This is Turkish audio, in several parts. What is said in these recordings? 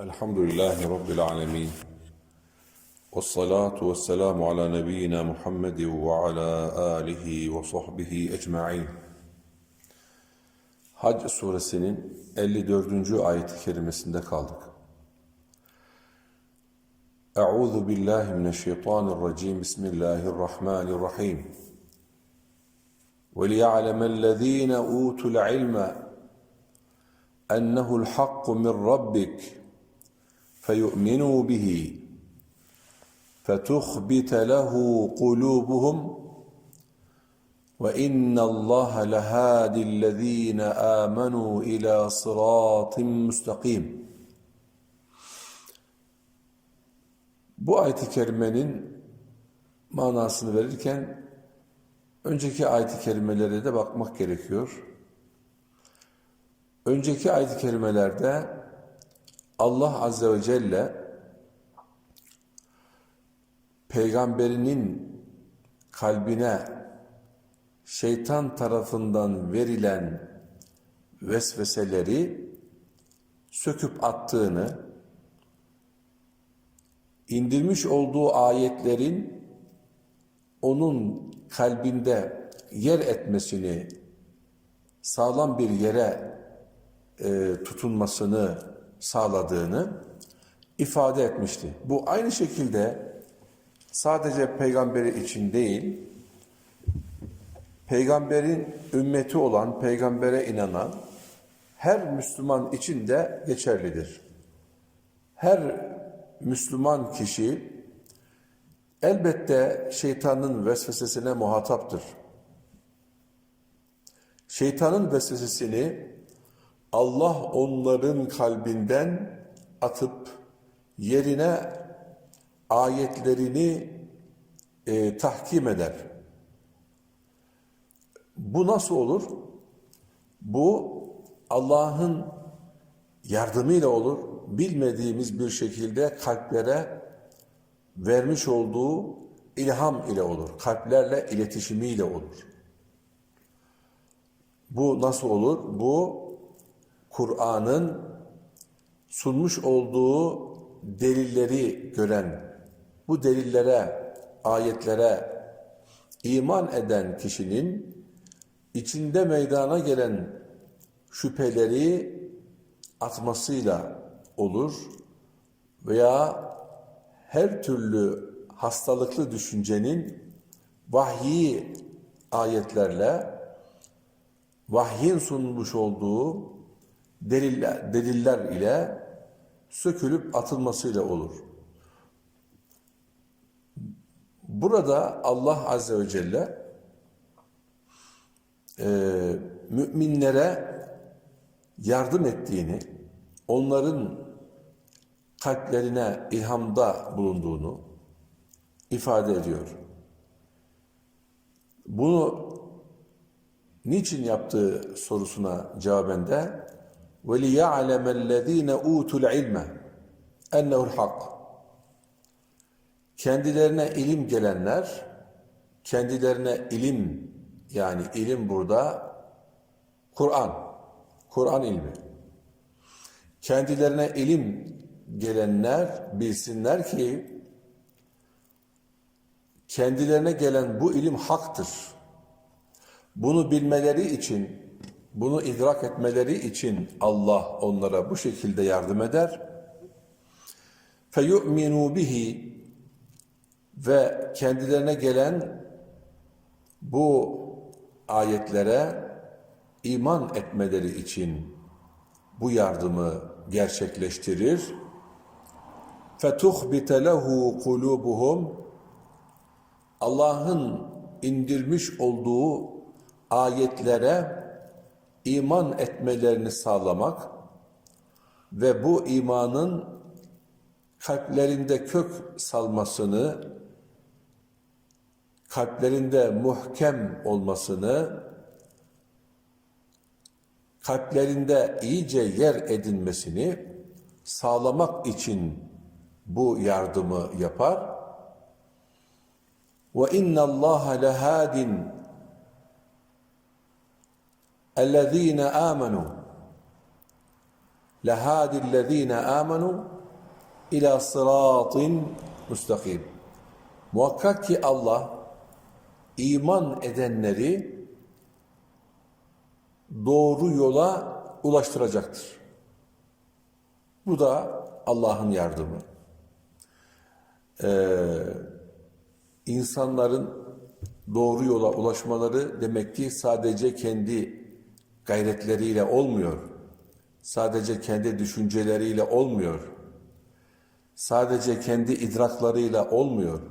الحمد لله رب العالمين والصلاة والسلام على نبينا محمد وعلى آله وصحبه ecmaîn. Hac suresinin 54. ayet-i kerimesinde kaldık. Euzu billahi mineşşeytanirracim. Bismillahirrahmanirrahim. وَلِيَعْلَمَ الَّذ۪ينَ اُوتُوا الْعِلْمَ أَنَّهُ الْحَقُّ مِنْ رَبِّكَ فيؤمنوا به فتخبت له قلوبهم وإن الله لهادي الذين آمنوا إلى صراط مستقيم Bu ayet-i kerimenin manasını verirken önceki ayet-i kerimelere de bakmak gerekiyor. Önceki ayet-i kerimelerde Allah Azze ve Celle peygamberinin kalbine şeytan tarafından verilen vesveseleri söküp attığını, indirmiş olduğu ayetlerin onun kalbinde yer etmesini, sağlam bir yere e, tutunmasını sağladığını ifade etmişti. Bu aynı şekilde sadece peygamberi için değil, peygamberin ümmeti olan, peygambere inanan her Müslüman için de geçerlidir. Her Müslüman kişi elbette şeytanın vesvesesine muhataptır. Şeytanın vesvesesini Allah onların kalbinden atıp yerine ayetlerini e, tahkim eder. Bu nasıl olur? Bu Allah'ın yardımıyla olur. Bilmediğimiz bir şekilde kalplere vermiş olduğu ilham ile olur. Kalplerle iletişimiyle olur. Bu nasıl olur? Bu Kur'an'ın sunmuş olduğu delilleri gören, bu delillere, ayetlere iman eden kişinin içinde meydana gelen şüpheleri atmasıyla olur veya her türlü hastalıklı düşüncenin vahyi ayetlerle vahyin sunmuş olduğu deliller, deliller ile sökülüp atılmasıyla olur. Burada Allah Azze ve Celle e, müminlere yardım ettiğini, onların kalplerine ilhamda bulunduğunu ifade ediyor. Bunu niçin yaptığı sorusuna cevaben de وَلِيَعْلَمَ الَّذ۪ينَ اُوتُوا الْعِلْمَ اَنَّهُ الْحَقِّ Kendilerine ilim gelenler, kendilerine ilim, yani ilim burada Kur'an, Kur'an ilmi. Kendilerine ilim gelenler bilsinler ki, kendilerine gelen bu ilim haktır. Bunu bilmeleri için bunu idrak etmeleri için Allah onlara bu şekilde yardım eder. فَيُؤْمِنُوا bihi ve kendilerine gelen bu ayetlere iman etmeleri için bu yardımı gerçekleştirir. فَتُخْبِتَ لَهُ قُلُوبُهُمْ Allah'ın indirmiş olduğu ayetlere iman etmelerini sağlamak ve bu imanın kalplerinde kök salmasını, kalplerinde muhkem olmasını, kalplerinde iyice yer edinmesini sağlamak için bu yardımı yapar. Ve inna Allah lehadin اَلَّذ۪ينَ آمَنُوا لَهَادِ الَّذ۪ينَ آمَنُوا ila sıratin müstakim. Muhakkak ki Allah iman edenleri doğru yola ulaştıracaktır. Bu da Allah'ın yardımı. Ee, insanların doğru yola ulaşmaları demek ki sadece kendi gayretleriyle olmuyor. Sadece kendi düşünceleriyle olmuyor. Sadece kendi idraklarıyla olmuyor.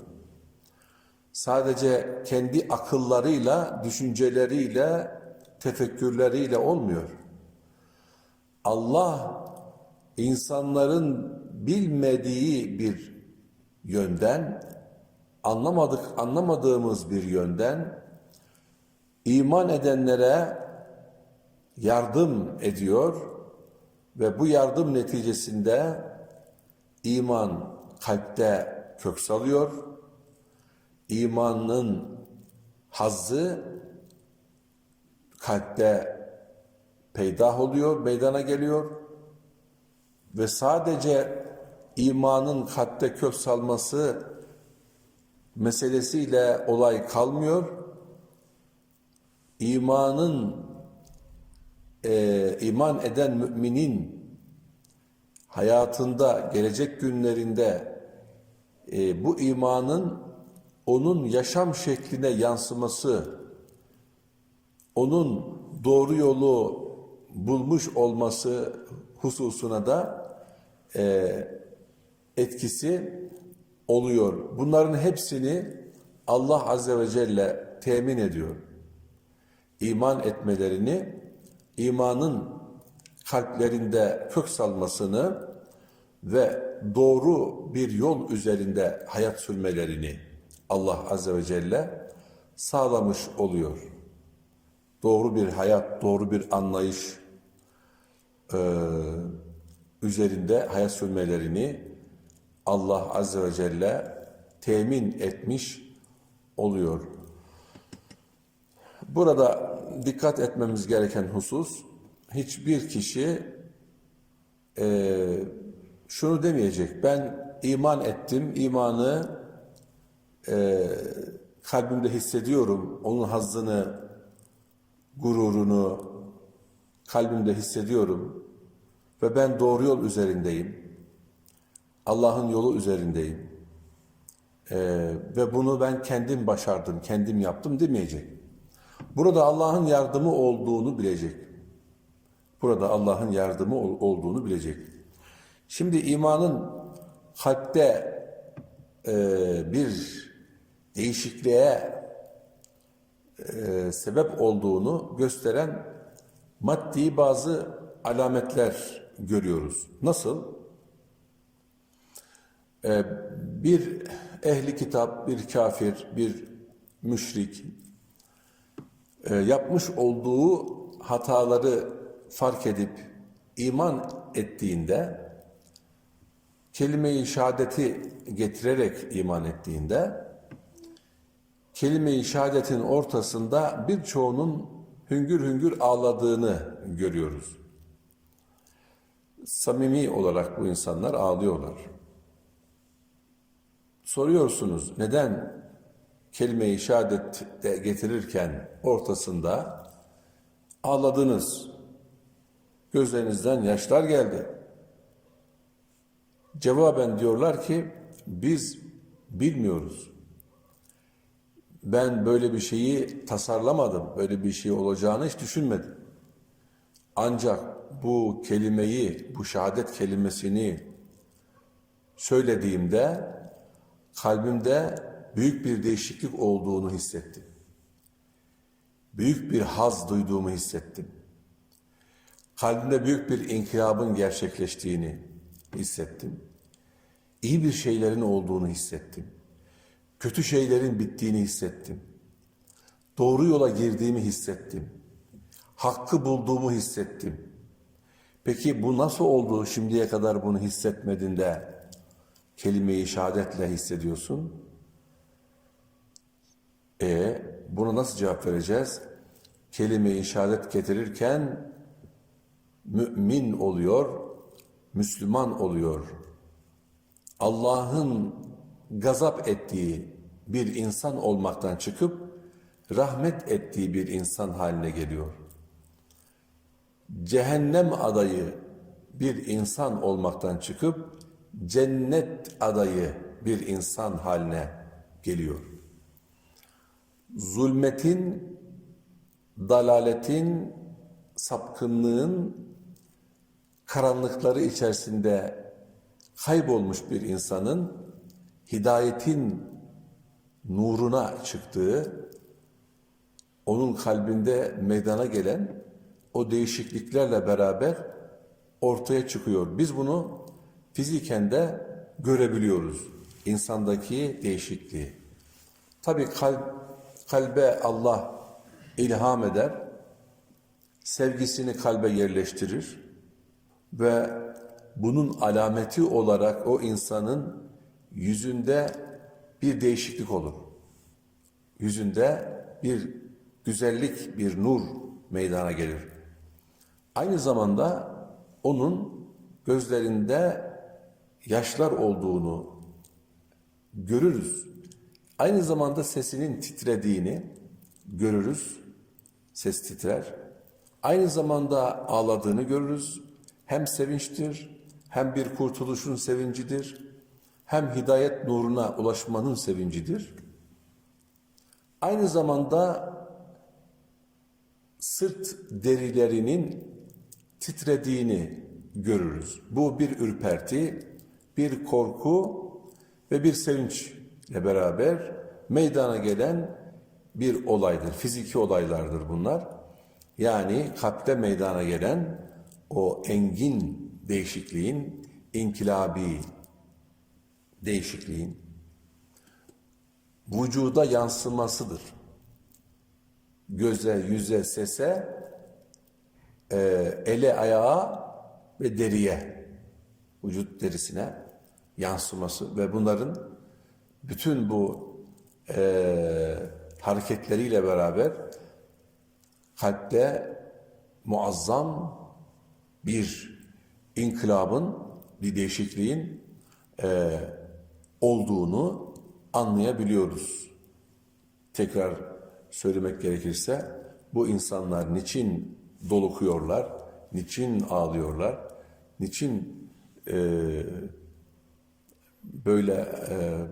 Sadece kendi akıllarıyla, düşünceleriyle, tefekkürleriyle olmuyor. Allah insanların bilmediği bir yönden, anlamadık anlamadığımız bir yönden iman edenlere yardım ediyor ve bu yardım neticesinde iman kalpte kök salıyor. İmanın hazzı kalpte peydah oluyor, meydana geliyor ve sadece imanın kalpte kök salması meselesiyle olay kalmıyor. İmanın e, iman eden müminin hayatında, gelecek günlerinde e, bu imanın onun yaşam şekline yansıması, onun doğru yolu bulmuş olması hususuna da e, etkisi oluyor. Bunların hepsini Allah Azze ve Celle temin ediyor. İman etmelerini, imanın kalplerinde kök salmasını ve doğru bir yol üzerinde hayat sürmelerini Allah Azze ve Celle sağlamış oluyor. Doğru bir hayat, doğru bir anlayış e, üzerinde hayat sürmelerini Allah Azze ve Celle temin etmiş oluyor. Burada dikkat etmemiz gereken husus, hiçbir kişi e, şunu demeyecek, ben iman ettim, imanı e, kalbimde hissediyorum, onun hazzını, gururunu kalbimde hissediyorum ve ben doğru yol üzerindeyim. Allah'ın yolu üzerindeyim. Ee, ve bunu ben kendim başardım, kendim yaptım demeyecek. Burada Allah'ın yardımı olduğunu bilecek. Burada Allah'ın yardımı ol- olduğunu bilecek. Şimdi imanın kalpte e, bir değişikliğe e, sebep olduğunu gösteren maddi bazı alametler görüyoruz. Nasıl? Ee, bir ehli kitap, bir kafir, bir müşrik e, yapmış olduğu hataları fark edip iman ettiğinde kelime-i şehadeti getirerek iman ettiğinde kelime-i şehadetin ortasında birçoğunun hüngür hüngür ağladığını görüyoruz. Samimi olarak bu insanlar ağlıyorlar. Soruyorsunuz neden kelime-i şehadet getirirken ortasında ağladınız? Gözlerinizden yaşlar geldi. Cevaben diyorlar ki biz bilmiyoruz. Ben böyle bir şeyi tasarlamadım. Böyle bir şey olacağını hiç düşünmedim. Ancak bu kelimeyi, bu şehadet kelimesini söylediğimde kalbimde büyük bir değişiklik olduğunu hissettim. Büyük bir haz duyduğumu hissettim. Kalbimde büyük bir inkılabın gerçekleştiğini hissettim. İyi bir şeylerin olduğunu hissettim. Kötü şeylerin bittiğini hissettim. Doğru yola girdiğimi hissettim. Hakkı bulduğumu hissettim. Peki bu nasıl oldu şimdiye kadar bunu hissetmedin de kelime-i şehadetle hissediyorsun? E buna nasıl cevap vereceğiz? Kelime-i şehadet getirirken mümin oluyor, Müslüman oluyor. Allah'ın gazap ettiği bir insan olmaktan çıkıp rahmet ettiği bir insan haline geliyor. Cehennem adayı bir insan olmaktan çıkıp cennet adayı bir insan haline geliyor. Zulmetin, dalaletin, sapkınlığın karanlıkları içerisinde kaybolmuş bir insanın hidayetin nuruna çıktığı, onun kalbinde meydana gelen o değişikliklerle beraber ortaya çıkıyor. Biz bunu fiziken de görebiliyoruz. İnsandaki değişikliği. Tabii kalp, kalbe Allah ilham eder, sevgisini kalbe yerleştirir ve bunun alameti olarak o insanın yüzünde bir değişiklik olur. Yüzünde bir güzellik, bir nur meydana gelir. Aynı zamanda onun gözlerinde yaşlar olduğunu görürüz. Aynı zamanda sesinin titrediğini görürüz. Ses titrer. Aynı zamanda ağladığını görürüz. Hem sevinçtir, hem bir kurtuluşun sevincidir, hem hidayet nuruna ulaşmanın sevincidir. Aynı zamanda sırt derilerinin titrediğini görürüz. Bu bir ürperti, bir korku ve bir sevinçle beraber meydana gelen bir olaydır. Fiziki olaylardır bunlar. Yani kalpte meydana gelen o engin değişikliğin, inkilabi değişikliğin vücuda yansımasıdır. Göze, yüze, sese, e, ele, ayağa ve deriye, vücut derisine yansıması ve bunların bütün bu e, hareketleriyle beraber kalpte muazzam bir inkılabın, bir değişikliğin e, olduğunu anlayabiliyoruz. Tekrar söylemek gerekirse bu insanlar niçin dolukuyorlar, niçin ağlıyorlar, niçin e, böyle e,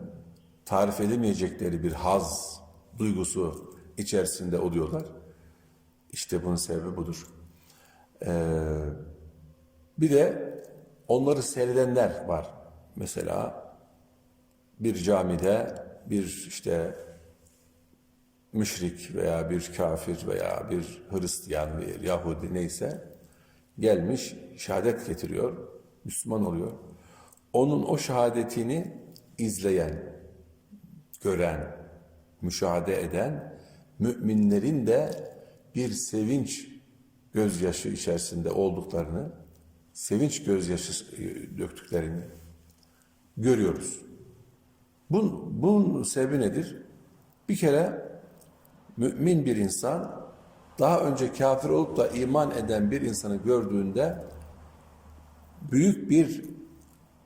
tarif edemeyecekleri bir haz duygusu içerisinde oluyorlar. İşte bunun sebebi budur. Ee, bir de onları seyredenler var. Mesela bir camide bir işte müşrik veya bir kafir veya bir Hristiyan bir Yahudi neyse gelmiş şehadet getiriyor, Müslüman oluyor. Onun o şehadetini izleyen, gören, müşahede eden müminlerin de bir sevinç gözyaşı içerisinde olduklarını, sevinç gözyaşı döktüklerini görüyoruz. Bunun, bunun sebebi nedir? Bir kere mümin bir insan daha önce kafir olup da iman eden bir insanı gördüğünde büyük bir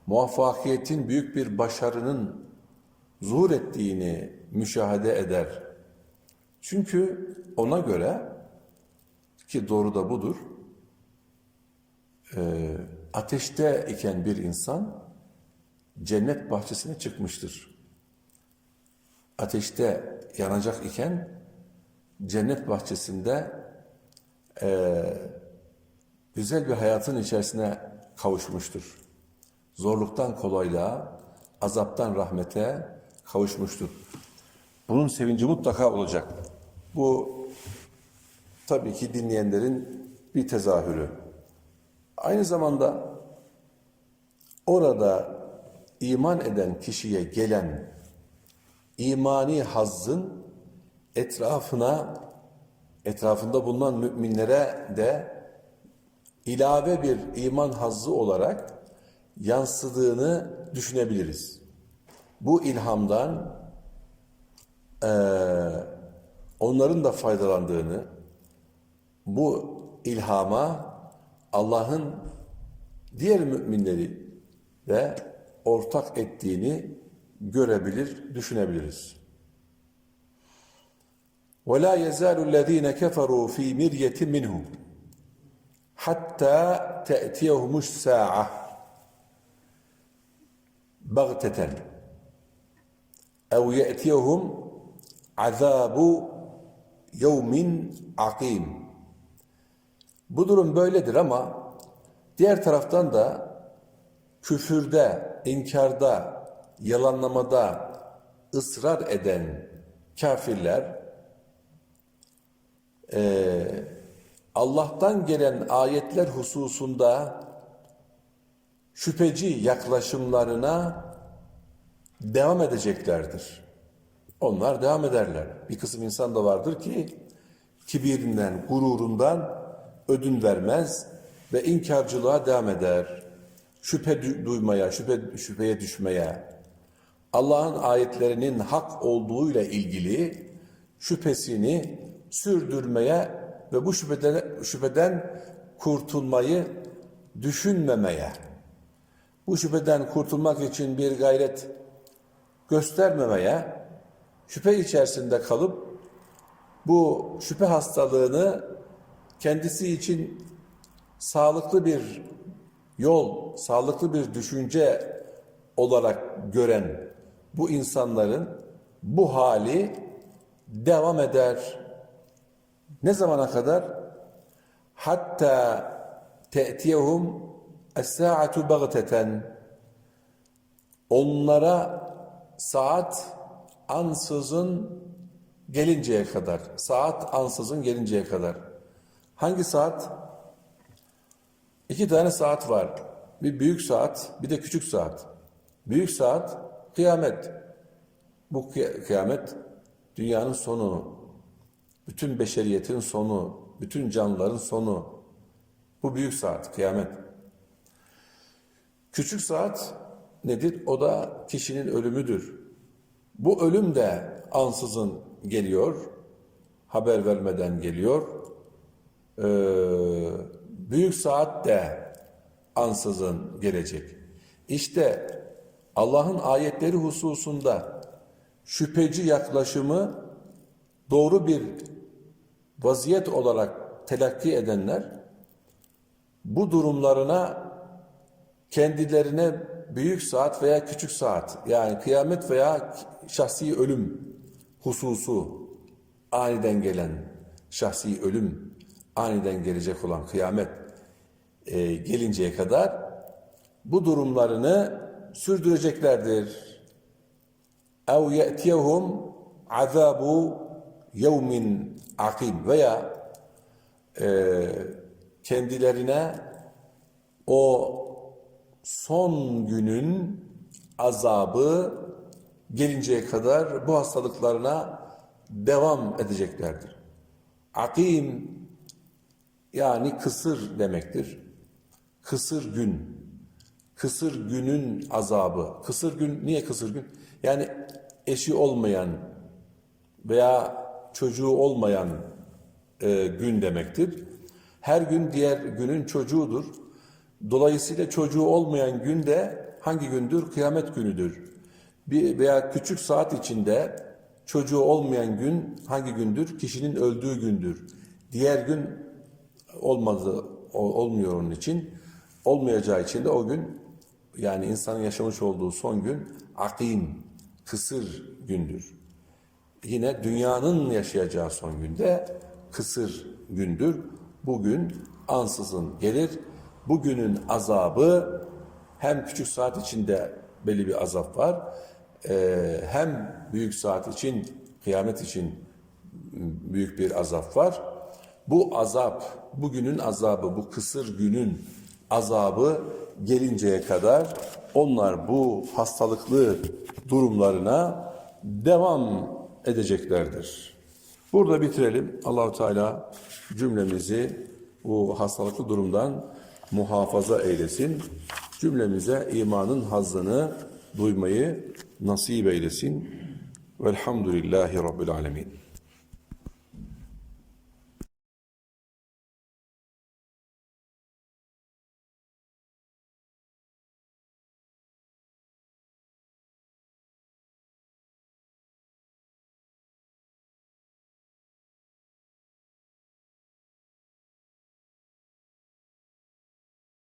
muvaffakiyetin, büyük bir başarının zuhur ettiğini müşahede eder. Çünkü ona göre ki doğru da budur. E, ateşte iken bir insan cennet bahçesine çıkmıştır. Ateşte yanacak iken cennet bahçesinde e, güzel bir hayatın içerisine kavuşmuştur. Zorluktan kolaylığa, azaptan rahmete kavuşmuştur. Bunun sevinci mutlaka olacak. Bu tabii ki dinleyenlerin bir tezahürü. Aynı zamanda orada iman eden kişiye gelen imani hazzın etrafına etrafında bulunan müminlere de ilave bir iman hazzı olarak yansıdığını düşünebiliriz Bu ilhamdan e, onların da faydalandığını, bu ilhama Allah'ın diğer müminleri de ortak ettiğini görebilir, düşünebiliriz. وَلَا يَزَالُ الَّذ۪ينَ كَفَرُوا ف۪ي مِرْيَةٍ مِنْهُ حَتَّى تَأْتِيَهُمُ السَّاعَةِ بَغْتَةً اَوْ يَأْتِيَهُمْ عَذَابُ يَوْمٍ عَقِيمٍ Bu durum böyledir ama diğer taraftan da küfürde, inkarda, yalanlamada ısrar eden kafirler eee, Allah'tan gelen ayetler hususunda şüpheci yaklaşımlarına devam edeceklerdir. Onlar devam ederler. Bir kısım insan da vardır ki kibirinden, gururundan ödün vermez ve inkarcılığa devam eder. Şüphe du- duymaya, şüphe, şüpheye düşmeye, Allah'ın ayetlerinin hak olduğuyla ilgili şüphesini sürdürmeye ve bu şüpheden, şüpheden kurtulmayı düşünmemeye, bu şüpheden kurtulmak için bir gayret göstermemeye, şüphe içerisinde kalıp bu şüphe hastalığını kendisi için sağlıklı bir yol, sağlıklı bir düşünce olarak gören bu insanların bu hali devam eder. Ne zamana kadar? Hatta te'tiyehum es-sa'atu bagteten. Onlara saat ansızın gelinceye kadar. Saat ansızın gelinceye kadar. Hangi saat? İki tane saat var. Bir büyük saat, bir de küçük saat. Büyük saat kıyamet. Bu kıy- kıyamet dünyanın sonu, bütün beşeriyetin sonu, bütün canlıların sonu. Bu büyük saat, kıyamet. Küçük saat nedir? O da kişinin ölümüdür. Bu ölüm de ansızın geliyor, haber vermeden geliyor. Ee, büyük saat de ansızın gelecek. İşte Allah'ın ayetleri hususunda şüpheci yaklaşımı doğru bir vaziyet olarak telakki edenler bu durumlarına kendilerine büyük saat veya küçük saat yani kıyamet veya şahsi ölüm hususu aniden gelen şahsi ölüm aniden gelecek olan kıyamet e, gelinceye kadar bu durumlarını sürdüreceklerdir. اَوْ يَأْتِيَهُمْ عَذَابُ يَوْمٍ akim veya e, kendilerine o son günün azabı gelinceye kadar bu hastalıklarına devam edeceklerdir. Akim yani kısır demektir. Kısır gün. Kısır günün azabı. Kısır gün niye kısır gün? Yani eşi olmayan veya çocuğu olmayan e, gün demektir. Her gün diğer günün çocuğudur. Dolayısıyla çocuğu olmayan gün de hangi gündür? Kıyamet günüdür. Bir veya küçük saat içinde çocuğu olmayan gün hangi gündür? Kişinin öldüğü gündür. Diğer gün olmadı, olmuyor onun için. Olmayacağı için de o gün yani insanın yaşamış olduğu son gün akim, kısır gündür. Yine dünyanın yaşayacağı son günde kısır gündür. Bugün ansızın gelir. Bugünün azabı hem küçük saat içinde belli bir azap var. eee, hem büyük saat için, kıyamet için büyük bir azap var. Bu azap, bugünün azabı, bu kısır günün azabı gelinceye kadar onlar bu hastalıklı durumlarına devam edeceklerdir. Burada bitirelim. Allahu Teala cümlemizi bu hastalıklı durumdan muhafaza eylesin. Cümlemize imanın hazzını duymayı nasip eylesin. Velhamdülillahi Rabbil Alemin.